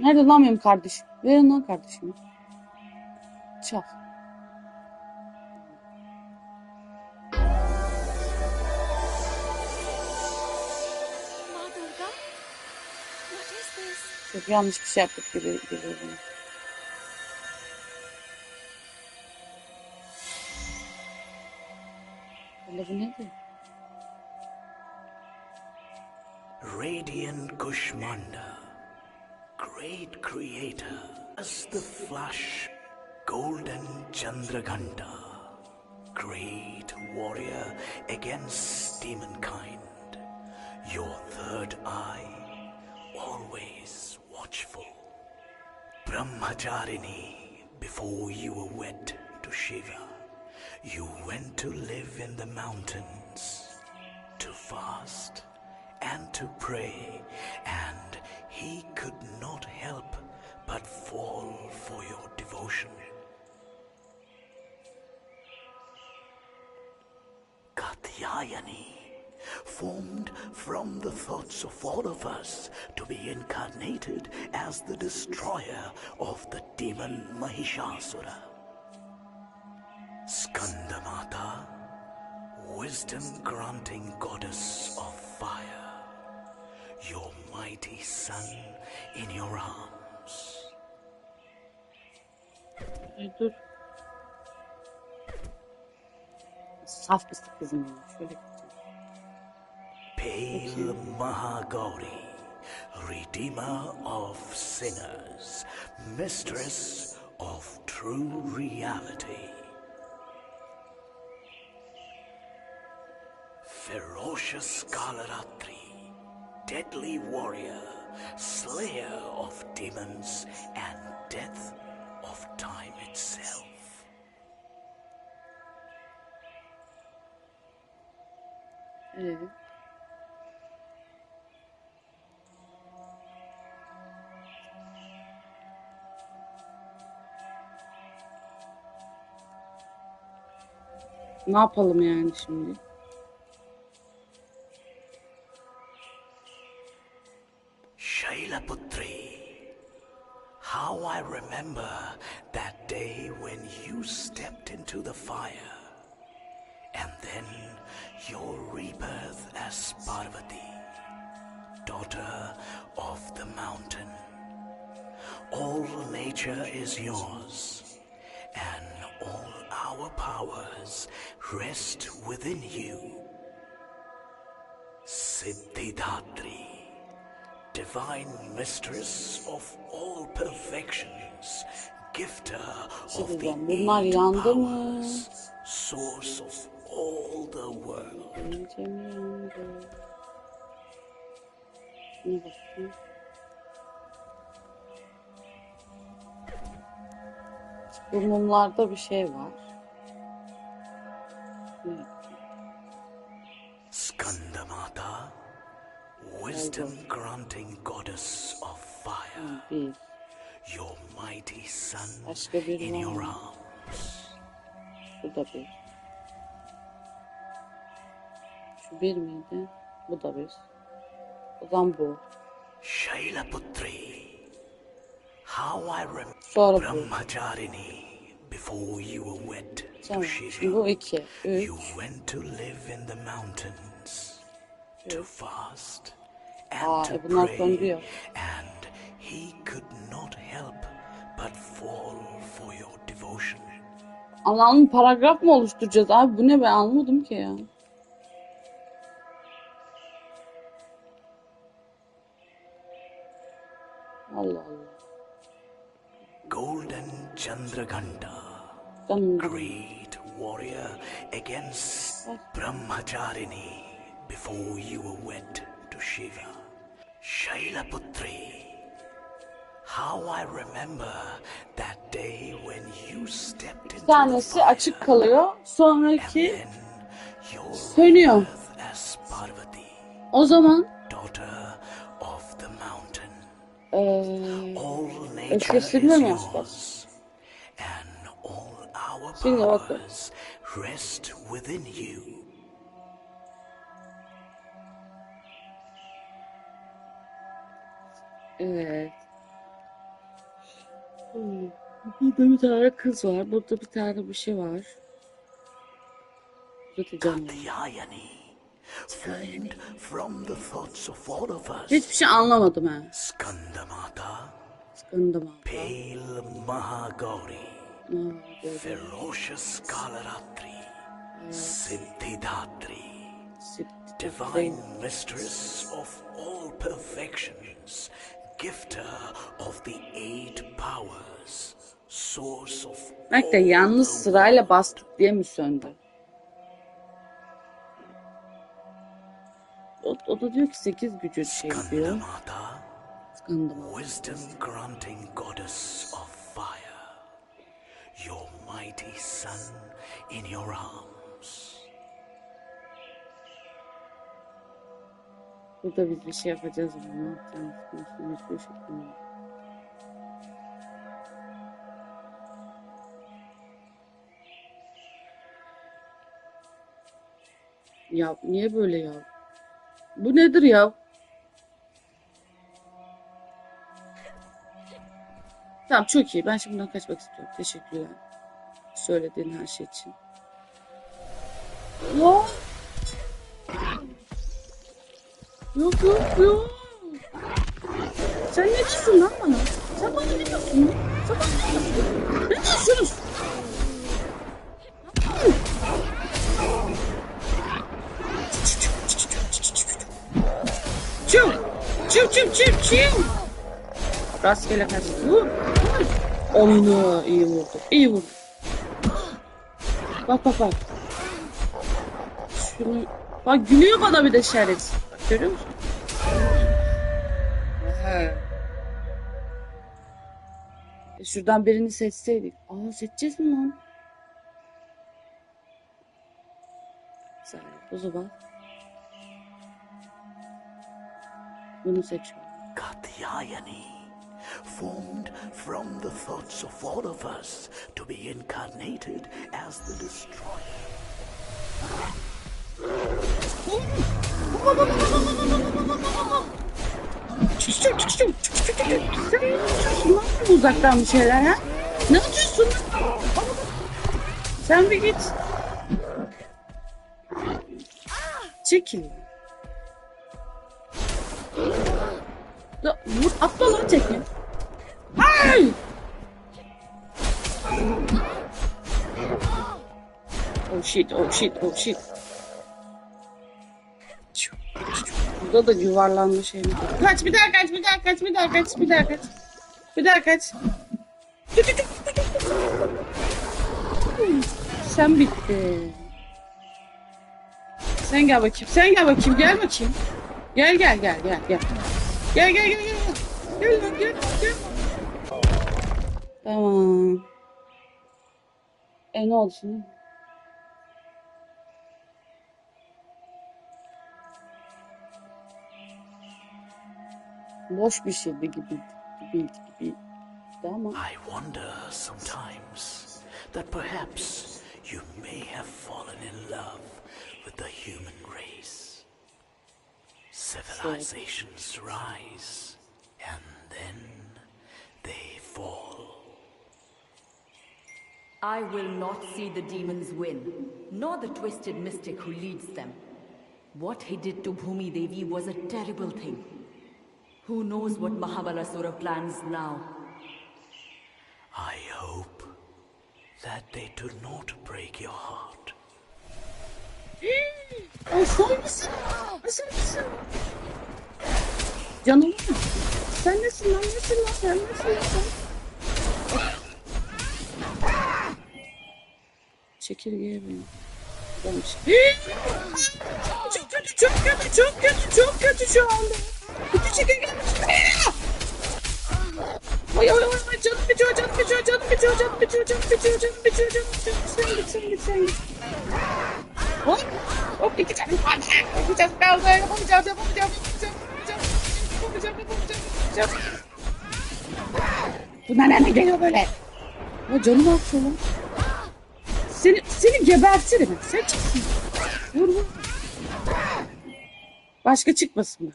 Nerede lan benim kardeşim? Verin lan kardeşimi. This? Çok yanlış bir şey yaptık gibi geliyor bana. Böyle bu nedir? Radiant Kushmanda, great creator, as the flash, golden Chandraghanta, great warrior against demonkind, your third eye, always watchful. Brahmacharini, before you were wed to Shiva, you went to live in the mountains, to fast and to pray, and he could Formed from the thoughts of all of us to be incarnated as the destroyer of the demon Mahishasura. Skandamata, wisdom granting goddess of fire, your mighty son in your arms. Pale Mahagauri, Redeemer of sinners, Mistress of true reality. Ferocious Kalaratri, deadly warrior, slayer of demons and death of time itself. Ee, ne yapalım yani şimdi? Is yours, and all our powers rest within you. Siddhidatri, divine mistress of all perfections, gifter of the eight powers, source of all the world. Bu mumlarda bir şey var. Evet. Skandamata, wisdom granting goddess of fire, Bir. your mighty son Başka biri in your arms. Bu da bir. Şu bir miydi? Bu da bir. O zaman bu. Shailaputri, how I remember. Brahmacharini Tamam. Bu iki. Üç. You went to live in the mountains to fast Aa, and to e bunlar pray, and he could not help but fall for your devotion. Anlamlı paragraf mı oluşturacağız abi? Bu ne ben anlamadım ki ya. Allah Allah. Golden Chandraghanta, Canım. Great warrior against Brahmacharini before you were wed to Shiva. Shailaputri, how I remember that day when you stepped into tanesi açık kalıyor. Sonraki sönüyor. O zaman daughter of the mountain. Öfkesini is mi yapacağız? yours, and all our Şimdi bakın. rest within you. evet. Hmm. Burada bir tane kız var. Burada bir tane bir şey var. Katyayani, formed from the thoughts of all of us. Hiçbir şey anlamadım ha. Skandamata, Sıkındım ha. Pale böyle Ferocious Kalaratri, Siddhidatri, Divine Mistress of all perfections, Gifter of the eight powers, Source of de all yalnız sırayla bastık diye mi söndü? O, o da diyor ki 8 gücü şey diyor. Skandamata, wisdom granting goddess of your mighty son in your arms. Burada biz bir şey yapacağız. Hiçbir şey. Ya niye böyle ya? Bu nedir ya? Tamam çok iyi. Ben şimdi buradan kaçmak istiyorum. Teşekkürler. Söylediğin her şey için. Yok. Yok yok yok. Sen ne diyorsun lan bana? Sen bana ne diyorsun? Sen bana ne diyorsun? Ne diyorsunuz? Çiv! Çiv çiv çiv çiv! Rastgele kaçtı. Vur! Vur! Allah iyi vurdu. İyi vurdu. Bak bak bak. Şunu... Bak gülüyor bana bir de şerefsiz. Bak görüyor musun? He. E şuradan birini seçseydik. Aa seçeceğiz mi lan? Güzel. O zaman. Bunu seçiyorum. Katyayani, formed from the thoughts of all of us to be incarnated as the destroyer. Bu uzaktan bir şeyler ha? Ne yapıyorsun? Sen bir git. Çekil. Vur, atla lan tekme. Oh shit, oh shit, oh shit. Burada da yuvarlanma şey mi? Kaç bir daha kaç bir daha kaç bir daha kaç bir daha kaç. Bir daha kaç. Sen bitti. Sen gel bakayım. Sen gel bakayım. Gel bakayım. Gel gel gel gel gel. Gel gel gel gel. Gel lan gel gel. Tamam. E ne oldu şimdi? Boş bir gibi gibiydi gibi. Ama I wonder sometimes that perhaps you may have fallen in love with the human race. Civilizations rise and then they fall. I will not see the demons win, nor the twisted mystic who leads them. What he did to Bhumi Devi was a terrible thing. Who knows what Mahabalasura plans now? I hope that they do not break your heart. Aslan mısın? Aslan mısın? Canım mı? Sen nesin lan? Nesin lan? Sen nesin lan? Sen? Çekirgeye benim. Gelmiş. çok kötü, çok kötü, çok kötü, çok kötü şu anda. Kötü çekirge gelmiş. Ay ay ay ay canım bitiyor, canım bitiyor, canım bitiyor, canım bitiyor, canım bitiyor, canım bitiyor, canım bitiyor. Sen git, sen git. Hop, hop iki tane kaldı. İki tane kaldı. Yapamayacağım, yapamayacağım, yapamayacağım, yapamayacağım, yapamayacağım, yapamayacağım. Bunlar nereden geliyor böyle? Ya canım akıyor lan. Seni, seni gebertirim. Sen çıksın. Vur vur. Başka çıkmasın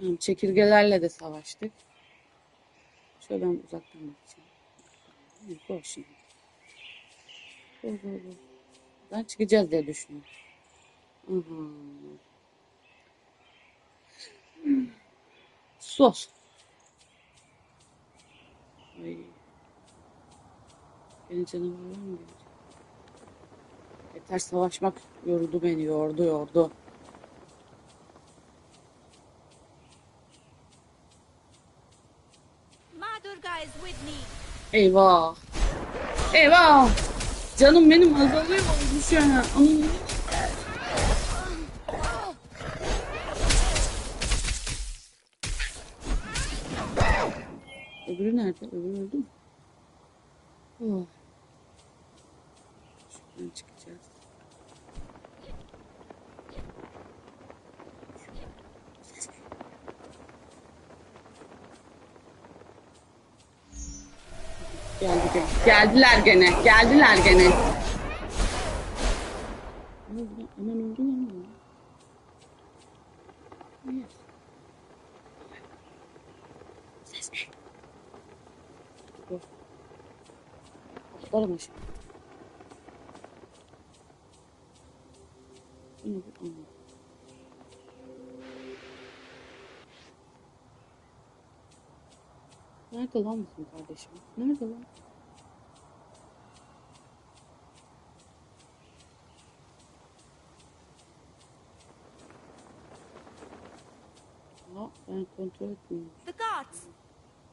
mı? Çekirgelerle de savaştık. Şöyle ben uzaktan bakacağım. Go şimdi. Go go go. Buradan çıkacağız diye düşünüyorum. Aha. Sos. Ay. Beni canavar var mı? Yeter savaşmak yordu beni, yordu, yordu. Eyvah. Eyvah. Canım benim azalıyor olmuş yani. Anam. Öbürü nerede? Öbürü öldü mü? Oh üstüne çıkacağız. Geldiler gene. Geldiler gene. Aman oldu ya. Bu? Anladım. Nerede lan bizim kardeşim? Nerede lan? Aa, ben kontrol etmiyorum. The guards.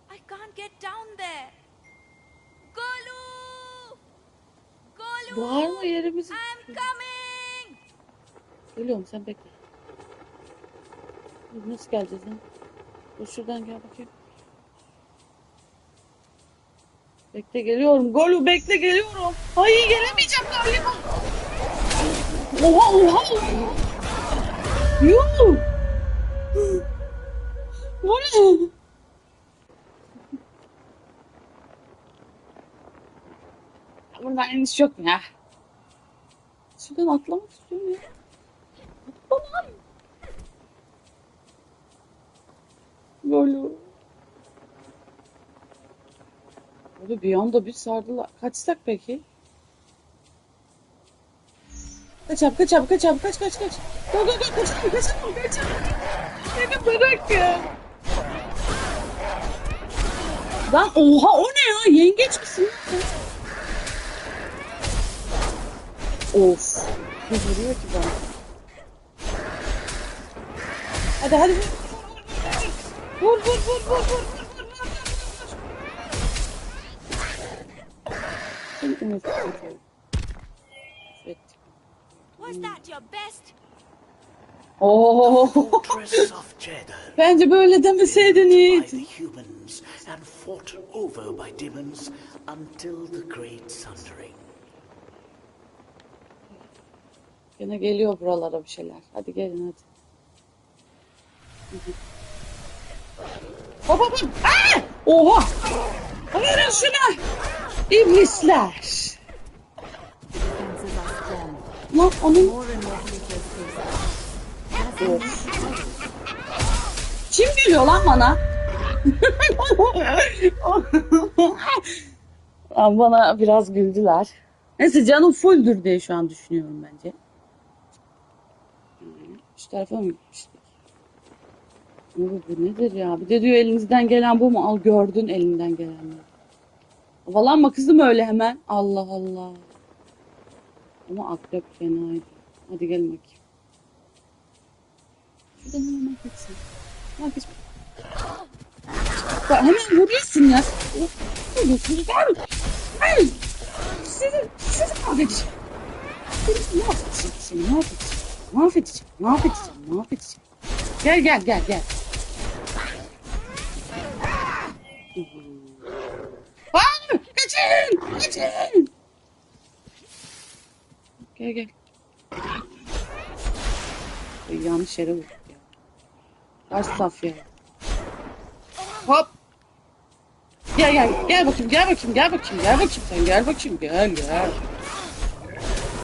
I can't get down there. Golu! Golu! Bağırma yerimizi. I'm coming! Geliyorum sen bekle. Dur, Nasıl geleceğiz lan? Dur şuradan gel bakayım. Bekle geliyorum. Golü bekle geliyorum. Hayır gelemeyeceğim galiba. Oha oha. Yuh. Bu ne? Buradan iniş yok mu ya? Şuradan atlamak istiyorum ya. Lan. Golü. Abi bir anda bir sardılar. Kaçsak peki? Kaç abi kaç abi kaç abi kaç kaç kaç. Go go go kaçalım kaçalım kaçalım. Beni bırakın. Lan oha o ne ya yengeç misin? Of. Ne vuruyor ki bana? Hadi hadi. Vur vur vur vur vur. Was that your best? Oo. Bence böyle demeseydin Yiğit. Yine geliyor buralara bir şeyler. Hadi gelin hadi. Hop hop hop. Aa! Oha! Verin şunu! İblisler! Lan onun... Of. Kim geliyor lan bana? Lan bana biraz güldüler. Neyse canım fulldür diye şu an düşünüyorum bence. Şu tarafa mı gitmiştik? Abi bu nedir ya? Bir de diyor elinizden gelen bu mu? Al gördün elinden gelenleri. Havalanma kızım öyle hemen. Allah Allah. Ama akrep fenaydı. Hadi gelin bakayım. Şuradan hemen. Ha geç. Bak hemen vuruyorsun ya. Vuruyorsun. Gel. Ay. Sizi, sizi mahvedeceğim. Seni mahvedeceğim. Seni mahvedeceğim. Mahvedeceğim. Mahvedeceğim. Mahvedeceğim. Gel gel gel gel. Aa, kaçın! Kaçın! Gel gel. Ay, yanlış yere vurduk ya. Kaç saf ya. Hop. Gel gel gel bakayım gel bakayım gel bakayım gel bakayım sen gel bakayım gel gel.